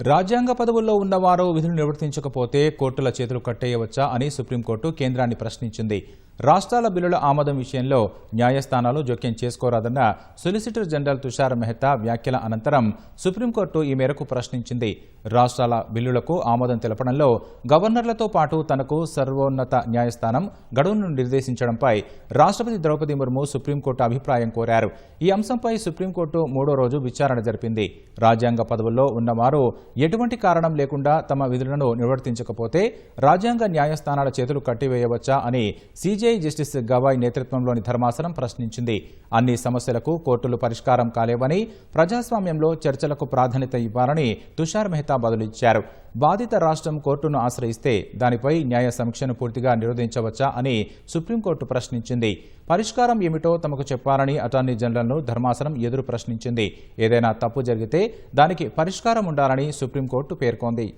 రాజ్యాంగ పదవుల్లో ఉన్నవారు విధులు నిర్వర్తించకపోతే కోర్టుల చేతులు కట్టేయవచ్చా అని సుప్రీంకోర్టు కేంద్రాన్ని ప్రశ్నించింది. రాష్ట్రాల బిల్లుల ఆమోదం విషయంలో న్యాయస్థానాలు జోక్యం చేసుకోరాదన్న సొలిసిటర్ జనరల్ తుషార్ మెహతా వ్యాఖ్యల అనంతరం సుప్రీంకోర్టు ఈ మేరకు ప్రశ్నించింది. రాష్ట్రాల బిల్లులకు ఆమోదం తెలపడంలో గవర్నర్లతో పాటు తనకు సర్వోన్నత న్యాయస్థానం గడువును నిర్దేశించడంపై రాష్ట్రపతి ద్రౌపది ముర్ము సుప్రీంకోర్టు అభిప్రాయం కోరారు. ఈ అంశంపై సుప్రీంకోర్టు మూడో రోజు విచారణ జరిపింది. రాజ్యాంగ పదవుల్లో ఉన్నవారు ఎటువంటి కారణం లేకుండా తమ విధులను నిర్వర్తించకపోతే రాజ్యాంగ న్యాయస్థానాల చేతులు కట్టివేయవచ్చా అని సీజేఐ జస్టిస్ గవాయ్ నేతృత్వంలోని ధర్మాసనం ప్రశ్నించింది. అన్ని సమస్యలకు కోర్టులు పరిష్కారం కాలేవని ప్రజాస్వామ్యంలో చర్చలకు ప్రాధాన్యత ఇవ్వాలని తుషార్ మెహతా బదులిచ్చారు. బాధిత రాష్ట్రం కోర్టును ఆశ్రయిస్తే దానిపై న్యాయ సమీక్షను పూర్తిగా నిరోధించవచ్చా అని సుప్రీంకోర్టు ప్రశ్నించింది. పరిష్కారం ఏమిటో తమకు చెప్పాలని అటార్నీ జనరల్ను ధర్మాసనం ఎదురు ప్రశ్నించింది. ఏదైనా తప్పు జరిగితే దానికి పరిష్కారం ఉండాలని సుప్రీంకోర్టు పేర్కొంది.